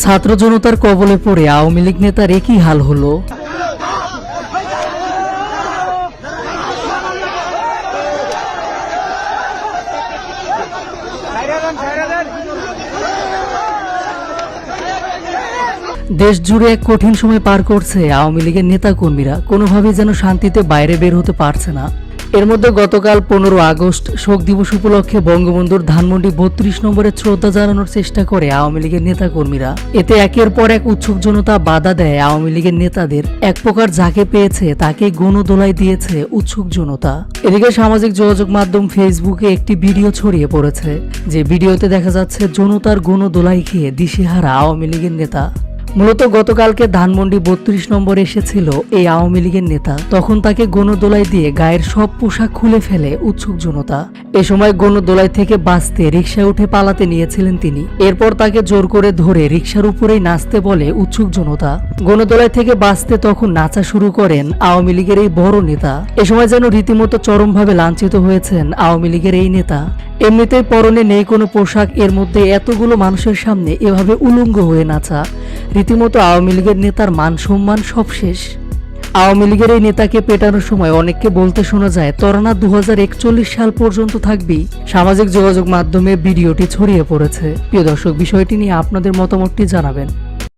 ছাত্র জনতার কবলে পড়ে আওয়ামী লীগ নেতার একই হাল হলো। দেশ জুড়ে এক কঠিন সময় পার করছে আওয়ামী লীগের নেতা কর্মীরা কোনোভাবেই যেন শান্তিতে বাইরে বের হতে পারছে না। এর মধ্যে গতকাল পনেরো আগস্ট শোক দিবস উপলক্ষে বঙ্গবন্ধুর ধানমন্ডি বত্রিশ নম্বরে শ্রদ্ধা জানানোর চেষ্টা করে আওয়ামী লীগের নেতা কর্মীরা এতে একের পর এক উৎসুক জনতা বাধা দেয় আওয়ামী লীগের নেতাদের। এক প্রকার যাকে পেয়েছে তাকে গণদোলাই দিয়েছে উৎসুক জনতা। এদিকে সামাজিক যোগাযোগ মাধ্যম ফেসবুকে একটি ভিডিও ছড়িয়ে পড়েছে। যে ভিডিওতে দেখা যাচ্ছে, জনতার গণদোলাই খেয়ে দিশেহারা আওয়ামী লীগের নেতা। মূলত গতকালকে ধানমন্ডি বত্রিশ নম্বর এসেছিল এই আওয়ামী লীগের নেতা। তখন তাকে গণদোলাই দিয়ে গায়ের সব পোশাক খুলে ফেলে উৎসুক জনতা। এ সময় গণদোলাই থেকে বাঁচতে রিক্সায় উঠে পালাতে নিয়েছিলেন তিনি। এরপর তাকে জোর করে ধরে রিক্সার উপরেই নাচতে বলে উৎসুক জনতা। গণদোলাই থেকে বাঁচতে তখন নাচা শুরু করেন আওয়ামী লীগের এই বড় নেতা। এ সময় যেন রীতিমতো চরমভাবে লাঞ্ছিত হয়েছেন আওয়ামী লীগের এই নেতা। এমনিতেই পরনে নেই কোনো পোশাক, এর মধ্যে এতগুলো মানুষের সামনে এভাবে উলঙ্গ হয়ে নাচা। রীতিমতো আওয়ামী লীগের নেতার মান সম্মান সব শেষ। আওয়ামী লীগের এই নেতাকে পেটানোর সময় অনেককে বলতে শোনা যায় তরানা দু হাজার একচল্লিশ সাল পর্যন্ত থাকবেই সামাজিক যোগাযোগ মাধ্যমে ভিডিওটি ছড়িয়ে পড়েছে। প্রিয় দর্শক, বিষয়টি নিয়ে আপনাদের মতামতটি জানাবেন।